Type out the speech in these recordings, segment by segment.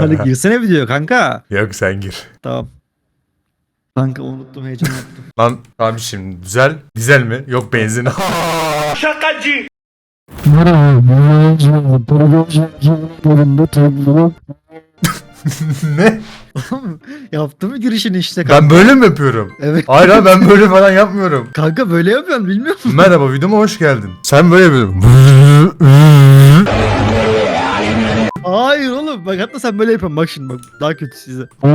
Hadi girsene video kanka. Yok sen gir. Tamam. Kanka unuttum heyecan yaptım. Lan tamam şimdi düzel. Dizel mi? Yok benzin. ne? Oğlum yaptın mı girişini işte kanka? Ben böyle mi yapıyorum? Evet. Hayır abi ben böyle falan yapmıyorum. Kanka böyle yapıyorsun bilmiyor musun? Merhaba videoma hoş geldin. Sen böyle yapıyorsun. Hayır oğlum bak hatta sen böyle yapıyorsun bak şimdi bak daha kötü size.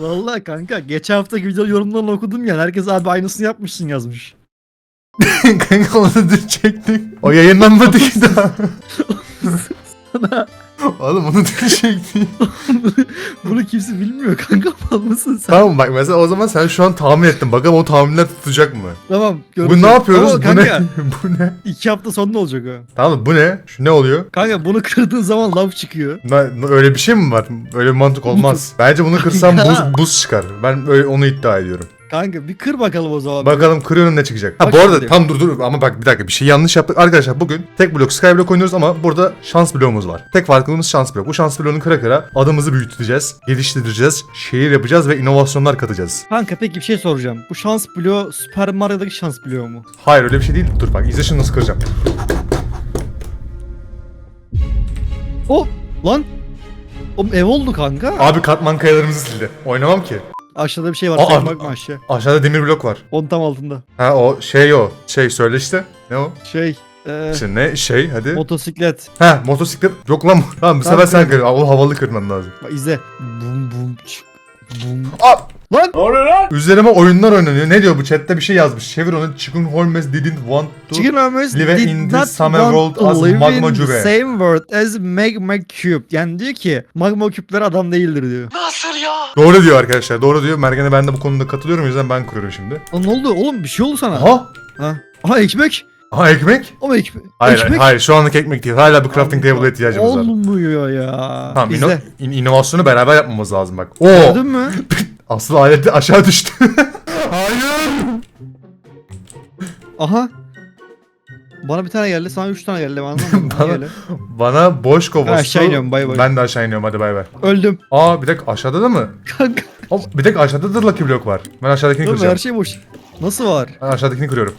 Vallahi kanka geçen haftaki video yorumlarını okudum ya herkes abi aynısını yapmışsın yazmış. Kanka onu dün çektik. O yayınlanmadı ki daha. Sana Oğlum onu çektik. bunu kimse bilmiyor kanka mal mısın sen? tamam bak mesela o zaman sen şu an tahmin ettin. Bakalım o tahminler tutacak mı? Tamam Bu göreceğiz. ne yapıyoruz? Ama bu kanka ne? bu ne? iki hafta sonra olacak o. Tamam bu ne? Şu ne oluyor? Kanka bunu kırdığın zaman lav çıkıyor. Na- öyle bir şey mi var? Öyle bir mantık olmaz. Bence bunu kırsam buz, buz çıkar. Ben öyle onu iddia ediyorum. Kanka bir kır bakalım o zaman. Bakalım kırıyorum ne çıkacak. Ha bu arada şimdi. tam dur dur ama bak bir dakika bir şey yanlış yaptık. Arkadaşlar bugün tek blok skyblock oynuyoruz ama burada şans bloğumuz var. Tek farkımız şans blok. Bu şans bloğunu kıra kıra adımızı büyüteceğiz, geliştireceğiz, şehir yapacağız ve inovasyonlar katacağız. Kanka peki bir şey soracağım. Bu şans bloğu Super Mario'daki şans bloğu mu? Hayır öyle bir şey değil. Dur bak izle şimdi nasıl kıracağım. O lan. Oğlum ev oldu kanka. Abi katman kayalarımızı sildi. Oynamam ki. Aşağıda bir şey var. Aa, Sen bakma aşağı. Aşağıda demir blok var. Onun tam altında. Ha o şey o. Şey söyle işte. Ne o? Şey. eee İşte ne şey hadi. motosiklet. Ha motosiklet yok lan. Tamam bu sefer sen kır. O havalı kırman lazım. Bak izle. Bum bum çık. Bum. Aa! Lan. Üzerime oyunlar oynanıyor. Ne diyor bu chatte bir şey yazmış. Çevir onu. Chicken Holmes didn't want to. Chicken Hermes live did in the summer world as magma cube. same world as magma cube. Yani diyor ki magma küpler adam değildir diyor. Doğru diyor arkadaşlar. Doğru diyor. Mergen'e ben de bu konuda katılıyorum. O yüzden ben kuruyorum şimdi. Aa, ne oldu oğlum bir şey oldu sana. Aha. Ha. Aha ekmek. Aha ekmek. Ama ekmek. Hayır ekmek. hayır şu anlık ekmek değil. Hala bir crafting table'a ihtiyacımız var. Olmuyor ya. Tamam ino- İzle. in- inovasyonu beraber yapmamız lazım bak. Oo. Gördün mü? Asıl aleti aşağı düştü. hayır. Aha. Bana bir tane geldi, sana üç tane geldi. Ben anlamadım. Bana- öyle? Bana boş kovası. Ben aşağı iniyorum, bay bay. Ben de aşağı iniyorum hadi bay bay. Öldüm. Aa bir dakika aşağıda da mı? Kanka. Hop, bir dakika aşağıda da Lucky Block var. Ben aşağıdakini Oğlum kıracağım. her şey boş. Nasıl var? Ben aşağıdakini kırıyorum.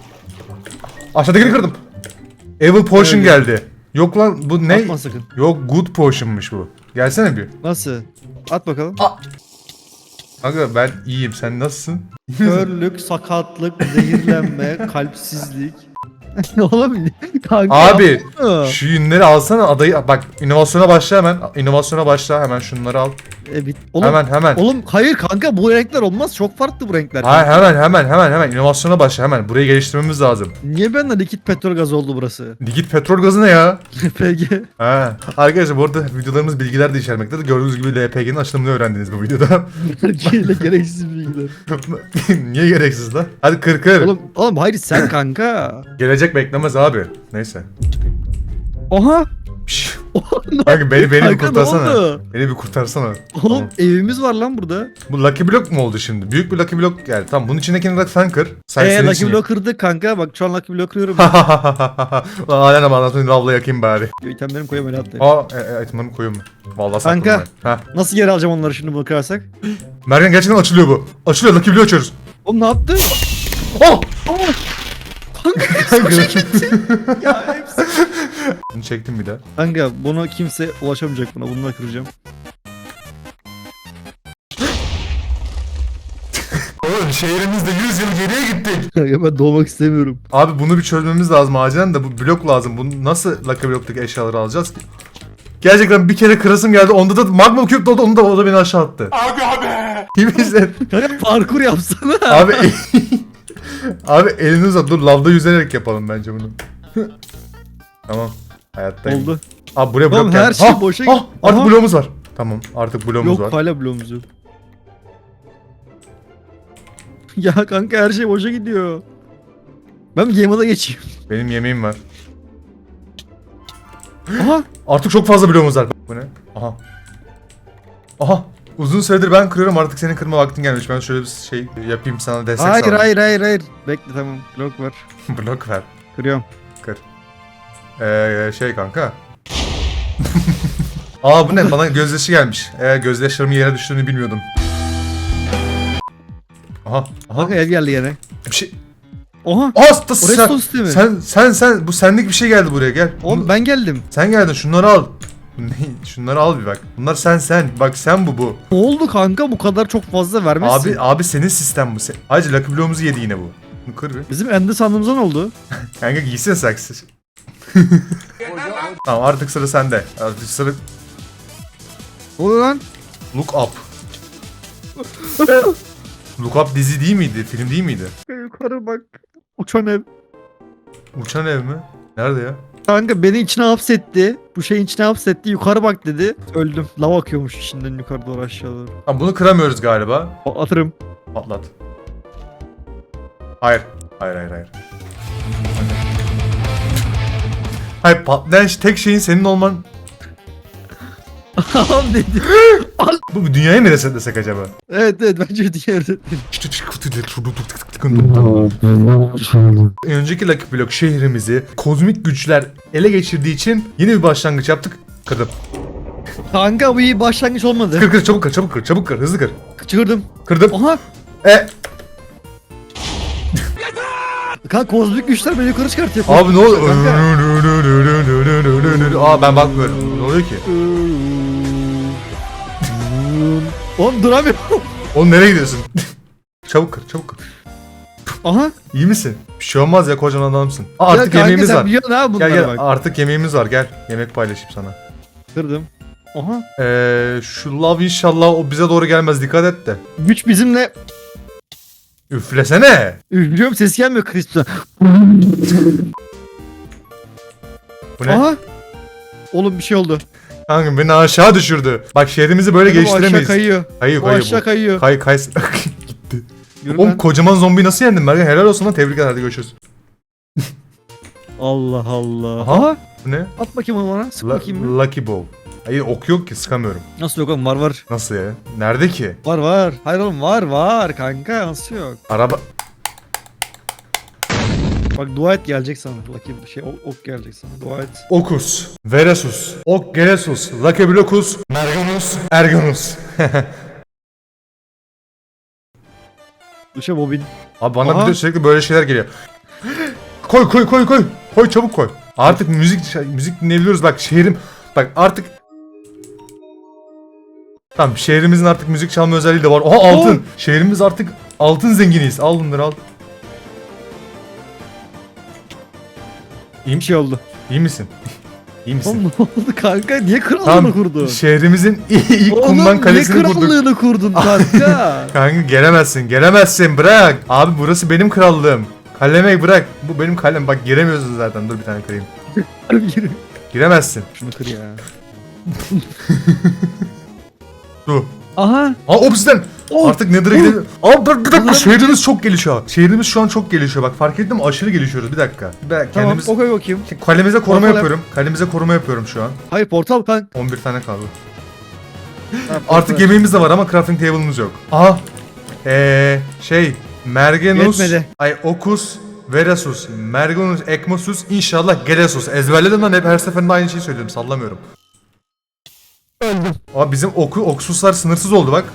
Aşağıdakini kırdım. Evil Potion Öyle. geldi. Yok lan bu ne? Atma sakın. Yok Good Potion'muş bu. Gelsene bir. Nasıl? At bakalım. Kanka ben iyiyim sen nasılsın? Körlük, sakatlık, zehirlenme, kalpsizlik. Oğlum kanka. Abi yapma. şu yünleri alsana adayı bak inovasyona başla hemen. İnovasyona başla hemen şunları al. E, bit- Oğlum, hemen hemen. oğlum hayır kanka bu renkler olmaz. Çok farklı bu renkler. Hayır hemen hemen hemen hemen inovasyona başla hemen. Burayı geliştirmemiz lazım. Niye bende likit petrol gazı oldu burası? Git petrol gazı ne ya? LPG. Ha. Arkadaşlar bu arada videolarımız bilgiler de içermektedir. Gördüğünüz gibi LPG'nin açılımını öğrendiniz bu videoda. Gereksiz bilgiler. Niye gereksiz lan? Hadi kır kır. Oğlum, oğlum hayır sen kanka. Gelecek beklemez abi. Neyse. Oha. Kanka beni, beni bir Kanka, ne kurtarsana. oldu? Beni bir kurtarsana. Oğlum Tamam. evimiz var lan burada. Bu Lucky Block mu oldu şimdi? Büyük bir Lucky Block geldi. Tamam bunun içindekini de sen kır. Sen Eee senin Lucky için Block kırdık kanka. Bak şu an Lucky Block kırıyorum. Lan Alen ama anlatmayın lavla yakayım bari. İtemlerimi koyayım öyle atlayayım. Aa e, e, itemlerimi koyuyorum ben. Vallahi sakladım Kanka. ben. Nasıl geri alacağım onları şimdi bunu kırarsak? Mergen gerçekten açılıyor bu. Açılıyor Lucky Block açıyoruz. Oğlum ne yaptı? Oh! Kanka ya hepsi. Bunu çektim bir daha. Kanka bunu kimse ulaşamayacak buna. Bunu da kıracağım. Oğlum şehrimizde 100 yıl geriye gittik. Kanka ben doğmak istemiyorum. Abi bunu bir çözmemiz lazım acilen de bu blok lazım. Bunu nasıl Lucky Block'taki eşyaları alacağız ki? Gerçekten bir kere kırasım geldi. Onda da magma küp doldu. Onu da o da beni aşağı attı. Abi abi. İyi misin? Kanka parkur yapsana. abi Abi elini uzat. Dur lavda yüzerek yapalım bence bunu. tamam. Hayattayım. Oldu. Abi buraya blok geldi. her şey Ha, boşa ha, gitti. Artık Aha. bloğumuz var. Tamam artık bloğumuz Yok var. hala bloğumuz yok. ya kanka her şey boşa gidiyor. Ben bir game'a geçeyim. Benim yemeğim var. Aha. Artık çok fazla bloğumuz var. Bu ne? Aha. Aha. Uzun süredir ben kırıyorum artık senin kırma vaktin gelmiş. Ben şöyle bir şey yapayım sana destek Hayır sağlayayım. hayır hayır hayır. Bekle tamam blok var. Blok ver. Kırıyorum. Kır. Ee, şey kanka. Aa bu ne? Bana gözyaşı gelmiş. Ee, gözyaşlarımın yere düştüğünü bilmiyordum. Aha. Aha. Kanka ev geldi yine. Bir şey. Oha. O sen, sistemi. sen, sen, sen, bu senlik bir şey geldi buraya gel. Oğlum ben geldim. Sen geldin şunları al. Ne? Şunları al bir bak. Bunlar sen sen. Bak sen bu bu. Ne oldu kanka bu kadar çok fazla vermezsin. Abi abi senin sistem bu. Sen... Ayrıca Lucky Block'umuzu yedi yine bu. Bunu kır bir. Bizim ende sandığımızda ne oldu? Kanka giysin saksı. tamam artık sıra sende. Artık sıra Ne oluyor lan? Look Up. Look Up dizi değil miydi? Film değil miydi? Yukarı bak. Uçan ev. Uçan ev mi? Nerede ya? Kanka beni içine hapsetti. Bu şeyin içine hapsetti. Yukarı bak dedi. Öldüm. Lav akıyormuş içinden yukarı doğru aşağı doğru. Tamam bunu kıramıyoruz galiba. Atırım. Patlat. Hayır. Hayır hayır hayır. Hayır patlayan tek şeyin senin olman... Al dedi. Bu bu dünyayı mı resetlesek acaba? Evet evet bence diğer. Önceki Lucky Block şehrimizi kozmik güçler ele geçirdiği için yeni bir başlangıç yaptık. Kırdım. Kanka bu iyi başlangıç olmadı. Kır kır çabuk kır çabuk kır çabuk kır hızlı kır. Çığırdım. Kırdım. Aha. E Kanka kozmik güçler beni yukarı çıkartıyor. abi ne oluyor? Kanka. Aa ben bakmıyorum. Ne oluyor ki? Oğlum duramıyorum. Oğlum nereye gidiyorsun? çabuk kır çabuk kır. Aha. İyi misin? Bir şey olmaz ya kocaman adamsın. Aa, Ya artık kanka yemeğimiz sen var. biliyorsun ha bunları Gel gel bak. artık yemeğimiz var gel. Yemek paylaşayım sana. Kırdım. Aha. Ee, şu lav inşallah o bize doğru gelmez dikkat et de. Güç bizimle. Üflesene. Üf, Biliyorum ses gelmiyor Kristo. Bu ne? Aha. Oğlum bir şey oldu. Kanka beni aşağı düşürdü. Bak şehrimizi böyle Oğlum, geliştiremeyiz. Aşağı kayıyor. Kayıyor O kayıyor aşağı bu. kayıyor. Kay kay. Gitti. Yürü Oğlum lan. kocaman zombi nasıl yendin Mergen? Helal olsun lan tebrikler hadi görüşürüz. Allah Allah. Aha. Bu ne? At bakayım onu bana. Sık La- bakayım bir. Lucky Bow. Hayır ok yok ki sıkamıyorum. Nasıl yok oğlum var var. Nasıl ya? Nerede ki? Var var. Hayır oğlum var var kanka nasıl yok. Araba... Bak dua et gelecek sana. Lucky şey ok, ok gelecek sana. Dua et. Okus, Veresus, Ok Geresus, Lucky Blockus, Merganus, Erganus. Duşa bobin. Abi bana Aha. bir de sürekli böyle şeyler geliyor. koy koy koy koy. Koy çabuk koy. Artık müzik müzik dinleyebiliyoruz. Bak şehrim bak artık Tamam şehrimizin artık müzik çalma özelliği de var. Oha altın. Şehrimiz artık altın zenginiyiz. Al bunları al. İyi, Bir şey oldu. iyi misin? İyi misin? Oğlum ne oldu kanka? Niye krallığını Tamam kurdun? şehrimizin ilk Oğlum kumdan kalesini niye kurduk. krallığını kurdun kanka? Kanka gelemezsin, gelemezsin. Bırak. Abi burası benim krallığım. Kaleme bırak. Bu benim kalem. Bak giremiyorsun zaten. Dur bir tane kırayım. Yürü. Giremezsin. Şunu kır ya. Dur. Aha. Aa obsidian. Oh, Artık Nether'a oh. gidelim. Aa bak bir dakika Lan. şehrimiz çok gelişiyor. Şehrimiz şu an çok gelişiyor. Bak fark ettin mi? Aşırı gelişiyoruz. Bir dakika. Bir dakika. Tamam Kendimiz... okey bakayım. Kalemize koruma Portal yap. yapıyorum. Kalemize koruma yapıyorum şu an. Hayır portal kanka. 11 tane kaldı. Ha, Artık yemeğimiz de var ama crafting table'ımız yok. Aha. Eee şey Mergenus Yetmedi. ay Okus Verasus Mergenus Ekmosus inşallah Gelesus ezberledim lan hep her seferinde aynı şeyi söylüyorum sallamıyorum. Öldüm. Ama bizim oku oksuslar sınırsız oldu bak.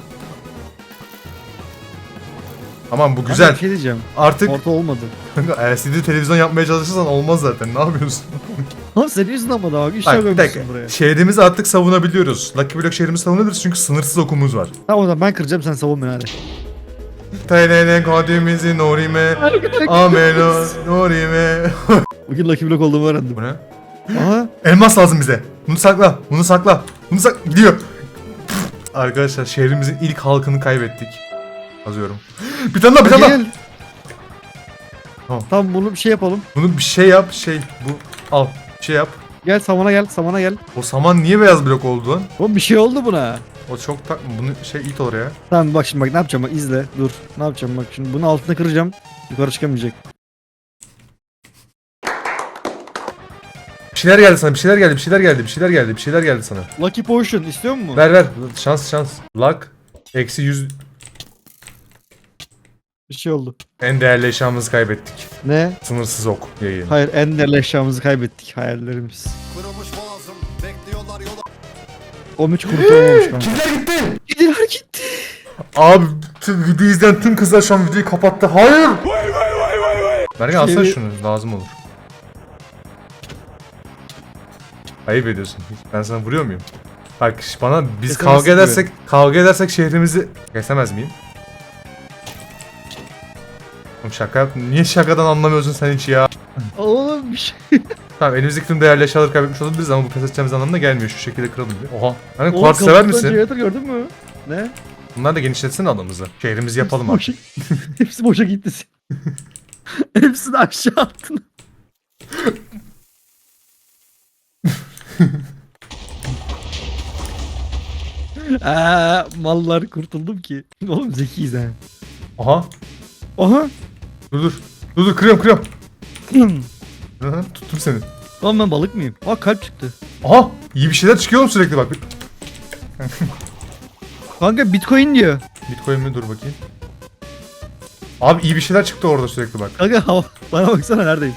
Tamam bu güzel. Bir şey diyeceğim. Artık Portal olmadı. LCD televizyon yapmaya çalışırsan olmaz zaten. Ne yapıyorsun? Lan senin yüzünden ama daha iş Bak bir koymuşsun buraya. Şehrimizi artık savunabiliyoruz. Lucky Block şehrimizi savunabiliriz çünkü sınırsız okumuz var. Tamam o zaman ben kıracağım sen savun beni hadi. Tenene kadimizi norime Ameno norime Bugün Lucky Block olduğumu öğrendim. Bu ne? Aha. Elmas lazım bize. Bunu sakla. Bunu sakla. Bunu sak... Gidiyor. Arkadaşlar şehrimizin ilk halkını kaybettik. Yazıyorum. Bir tane daha bir tane daha. Gel. Tamam. Tamam bunu bir şey yapalım. Bunu bir şey yap. Şey bu. Al. Bir şey yap. Gel samana gel samana gel. O saman niye beyaz blok oldu lan? Oğlum bir şey oldu buna. O çok tak... Bunu şey it oraya. Tamam bak şimdi bak ne yapacağım bak izle dur. Ne yapacağım bak şimdi bunu altına kıracağım. Yukarı çıkamayacak. Bir şeyler geldi sana. Bir şeyler geldi. Bir şeyler geldi. Bir şeyler geldi. Bir şeyler geldi sana. Lucky Potion istiyor musun? Ver ver. Şans şans. Luck. Eksi 100. Bir şey oldu. En değerli eşyamızı kaybettik. Ne? Sınırsız ok yayın. Hayır en değerli eşyamızı kaybettik. Hayallerimiz. Kırılmış boğazım bekliyorlar yola O hiç kurtulamamış kanka. Kimler gitti? Gidiler gitti. Abi tüm video izleyen tüm kızlar şu an videoyu kapattı. Hayır. Mergen alsana Şey- şunu lazım olur. Ayıp ediyorsun. Ben sana vuruyor muyum? Bak bana biz Kesemezsin kavga edersek kavga edersek şehrimizi kesemez miyim? Oğlum şaka yap. Niye şakadan anlamıyorsun sen hiç ya? Oğlum bir şey. Tamam elimizdeki tüm değerli eşyaları kaybetmiş olabiliriz ama bu pes edeceğimiz anlamına gelmiyor. Şu şekilde kıralım bir. Oha. Hani Oğlum, kuartz sever kapıdan misin? Generator gördün mü? Ne? Bunlar da genişletsin adamımızı. Şehrimizi yapalım abi. Boşa, hepsi boşa gitti. Hepsini aşağı attın. Aa, mallar kurtuldum ki. Oğlum zekiyiz ha. Aha. Aha. Dur dur. Dur dur kırıyorum kırıyorum. Hı hı, Tuttum seni. Oğlum ben balık mıyım? Aa kalp çıktı. Aha iyi bir şeyler çıkıyor mu sürekli bak. Kanka bitcoin diyor. Bitcoin mi dur bakayım. Abi iyi bir şeyler çıktı orada sürekli bak. Kanka hava, bana baksana neredeyim.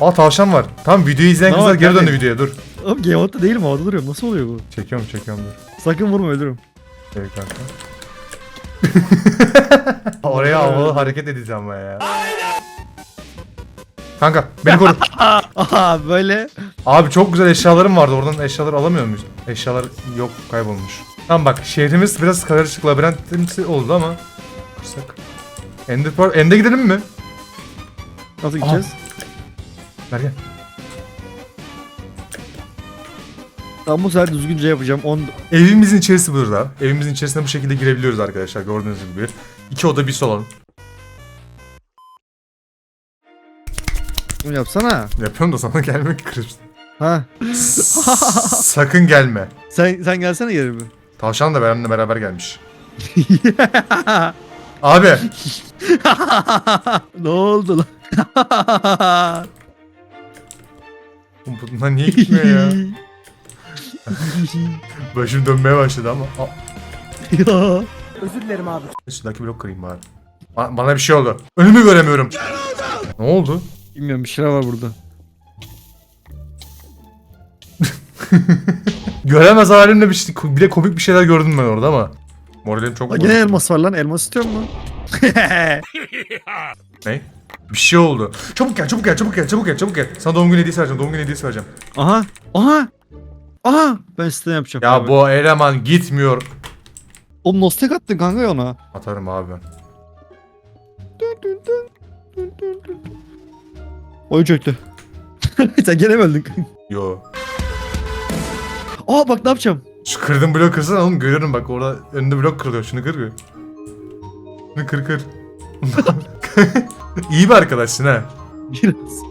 Aa tavşan var. Tamam videoyu izleyen Tamam, kızlar geri döndü neredeyim? videoya dur. Oğlum game değilim havada duruyorum. Nasıl oluyor bu? Çekiyorum çekiyorum dur. Sakın vurma ölürüm. Evet kanka. Oraya havalı hareket edeceğim ben ya. Kanka beni koru. Aha böyle. Abi çok güzel eşyalarım vardı. Oradan eşyaları alamıyor muyuz? Eşyalar yok kaybolmuş. Tamam bak şehrimiz biraz karışık labirentimsi oldu ama. Kırsak. Ender Pearl. End'e gidelim mi? Nasıl gideceğiz? Ver gel. Tamam bu sefer düzgünce yapacağım. 10 Evimizin içerisi burada. Evimizin içerisine bu şekilde girebiliyoruz arkadaşlar. Gördüğünüz gibi. İki oda bir salon. Bunu yapsana. Yapıyorum da sana gelmek kırıştı. Ha. Sakın gelme. Sen sen gelsene bir. Tavşan da benimle beraber gelmiş. Abi. ne oldu lan? Bunlar niye gitmiyor ya? Başım dönmeye başladı ama. Aa, ya. Özür dilerim abi. Üstündeki blok kırayım bari. Ba- bana bir şey oldu. Önümü göremiyorum. Ne oldu? Bilmiyorum bir şeyler var burada. Göremez halimle bir, şey, bir de komik bir şeyler gördüm ben orada ama. Moralim çok Aa, bozuldu. gene elmas var lan. Elmas istiyor mu? Ne? Bir şey oldu. Çabuk gel, çabuk gel, çabuk gel, çabuk gel, çabuk gel. Sana doğum günü hediyesi vereceğim, doğum günü hediyesi vereceğim. Aha. Aha. Aha. Ben sistem yapacağım. Ya abi. bu eleman gitmiyor. Oğlum nasıl tek attın kanka ya ona? Atarım abi ben. Oyun çöktü. Sen gene mi öldün? Yo. Aa bak ne yapacağım? Şu kırdığım blok kırsana oğlum görüyorum bak orada önünde blok kırılıyor. Şunu kır bir. Şunu kır kır. İyi bir arkadaşsın ha. Biraz.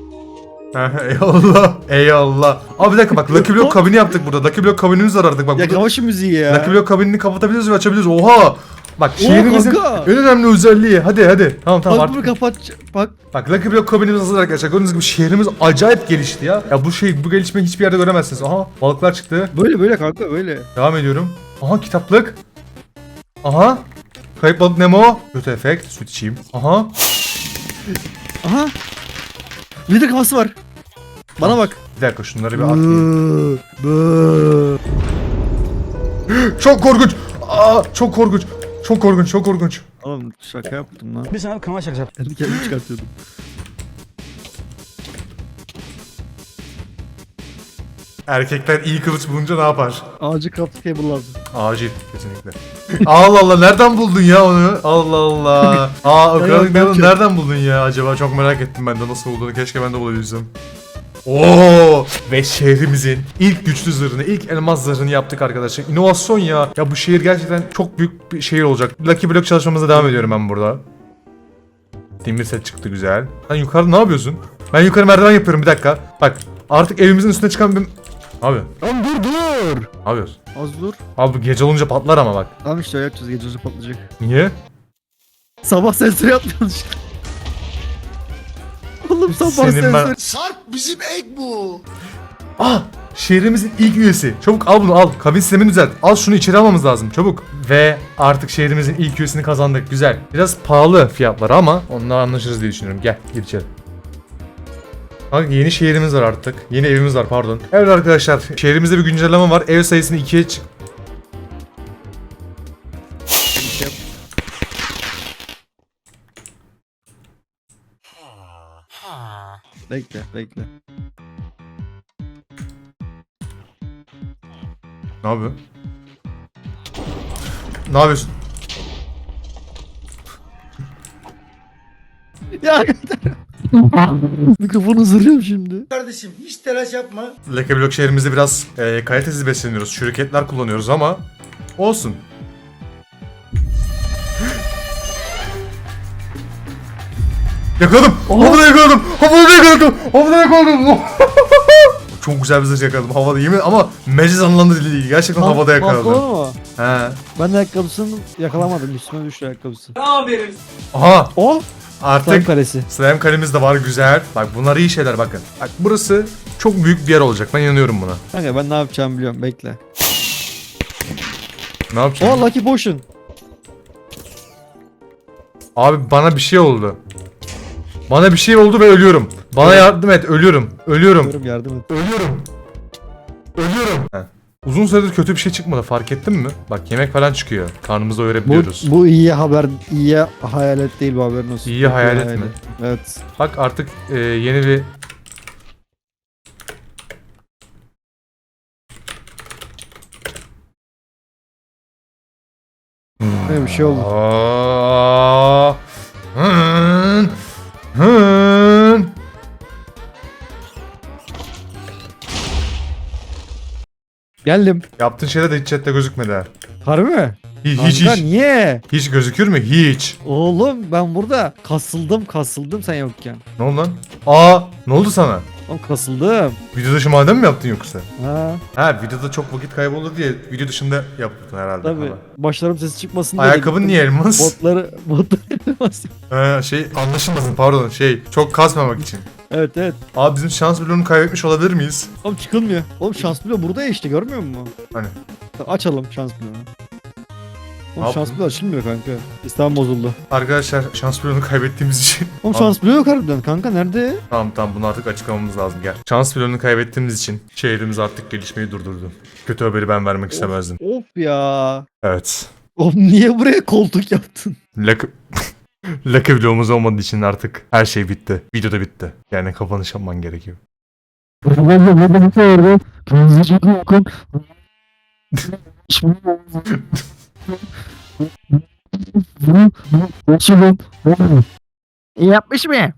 Eyvallah. Eyvallah. Abi bir dakika bak Lucky Block kabini yaptık burada. Lucky Block kabinimiz var artık bak. Ya burada. şu müziği ya. Lucky Block kabinini kapatabiliyoruz ve açabiliyoruz. Oha! Bak şehrimizin kanka. en önemli özelliği. Hadi hadi. Tamam tamam Bak bunu kapat. Bak. Bak Lucky Block kabinimiz hazır arkadaşlar. Gördüğünüz gibi şehrimiz acayip gelişti ya. Ya bu şey bu gelişmeyi hiçbir yerde göremezsiniz. Aha balıklar çıktı. Böyle böyle kanka böyle. Devam ediyorum. Aha kitaplık. Aha. Kayıp balık Nemo. Kötü efekt. Süt içeyim. Aha. Aha. Bir de kafası var. Bana bak. Bir dakika şunları bir atlayayım. Çok korkunç. Aa, çok korkunç. Çok korkunç. Çok korkunç. Oğlum şaka yaptım lan. Bir sana kanal şakası yaptım. Kendi kendimi çıkartıyordum. Erkekler iyi kılıç bulunca ne yapar? Ağacı craft table lazım. Acil kesinlikle. Allah Allah nereden buldun ya onu? Allah Allah. Aa o yok. nereden buldun ya acaba? Çok merak ettim ben de nasıl olduğunu. Keşke ben de bulabilsem. Oo ve şehrimizin ilk güçlü zırhını, ilk elmas zırhını yaptık arkadaşlar. İnovasyon ya. Ya bu şehir gerçekten çok büyük bir şehir olacak. Lucky Block çalışmamıza devam ediyorum ben burada. Demir set çıktı güzel. Sen yukarıda ne yapıyorsun? Ben yukarı merdiven yapıyorum bir dakika. Bak artık evimizin üstüne çıkan bir... Abi, Oğlum dur dur. ne yapıyorsun? Az dur. Abi bu gece olunca patlar ama bak. Tamam işte öyle yapacağız. Gece olunca patlayacak. Niye? Sabah sensörü yapmıyoruz işte. Oğlum sabah Senin ben- sensörü. Sarp bizim ek bu Ah! şehrimizin ilk üyesi. Çabuk al bunu al. Kabin sistemini düzelt. Al şunu içeri almamız lazım. Çabuk. Ve artık şehrimizin ilk üyesini kazandık. Güzel. Biraz pahalı fiyatları ama onunla anlaşırız diye düşünüyorum. Gel gir içeri. Kanka yeni şehrimiz var artık. Yeni evimiz var pardon. Evet arkadaşlar şehrimizde bir güncelleme var. Ev sayısını ikiye çık... Bekle bekle. Ne yapıyor? Ne yapıyorsun? Ya Mikrofonu zırlıyorum şimdi. Kardeşim hiç telaş yapma. Leke Blok şehrimizde biraz e, kalitesiz besleniyoruz. Şirketler kullanıyoruz ama olsun. Yakaladım. Havada yakaladım. Havada yakaladım. Havada yakaladım. Çok güzel bir zırh yakaladım havada yemin ama meciz anlamda değil. Gerçekten havada yakaladım. Mu? He. Ben de ayakkabısını yakalamadım. Üstüme düştü ayakkabısı. Aha O Slime artık kalesi. slime kalemiz de var güzel. Bak bunlar iyi şeyler bakın. Bak burası çok büyük bir yer olacak. Ben inanıyorum buna. Kanka ben ne yapacağımı biliyorum. Bekle. Ne yapacağım? O Lucky Potion. Abi bana bir şey oldu. Bana bir şey oldu ve ölüyorum. Bana yardım et, ölüyorum. Ölüyorum. Diyorum yardım et. Ölüyorum. Ölüyorum. Heh. Uzun süredir kötü bir şey çıkmadı fark ettin mi? Bak yemek falan çıkıyor. Karnımızı Bu, doyurabiliyoruz. bu iyi haber, iyi hayalet değil bu haberin olsun. İyi Kötü hayalet mi? Evet. Bak artık e, yeni bir... Öyle bir şey oldu. Aa, Geldim. Yaptığın şeyler de hiç chatte gözükmedi ha. Harbi mi? Hiç, hiç, Kanka hiç. niye? Hiç gözükür mü? Hiç. Oğlum ben burada kasıldım kasıldım sen yokken. Ne oldu lan? Aa, ne oldu sana? Oğlum kasıldım. Video dışı madem mi yaptın yoksa? Ha Ha videoda çok vakit kayboldu diye video dışında yaptın herhalde. tabi. falan. Başlarım sesi çıkmasın diye. Ayakkabın niye elmas? Botları botları basıyor. Ha, şey anlaşılmasın pardon şey çok kasmamak için. Evet evet. Abi bizim şans bloğunu kaybetmiş olabilir miyiz? Oğlum çıkılmıyor. Oğlum şans bloğu burada ya işte görmüyor musun? Hani? Açalım şans bloğunu. Oğlum şans yaptın? bloğu açılmıyor kanka. İstem bozuldu. Arkadaşlar şans bloğunu kaybettiğimiz için. Oğlum Abi- şans bloğu yok harbiden kanka nerede? Tamam tamam bunu artık açıklamamız lazım gel. Şans bloğunu kaybettiğimiz için şehrimiz artık gelişmeyi durdurdu. Kötü haberi ben vermek istemezdim. Of ya. Evet. Oğlum niye buraya koltuk yaptın? Lucky... Lucky bloğumuz olmadığı için artık her şey bitti. Video da bitti. Yani kapanış yapman gerekiyor. Yapmış mı?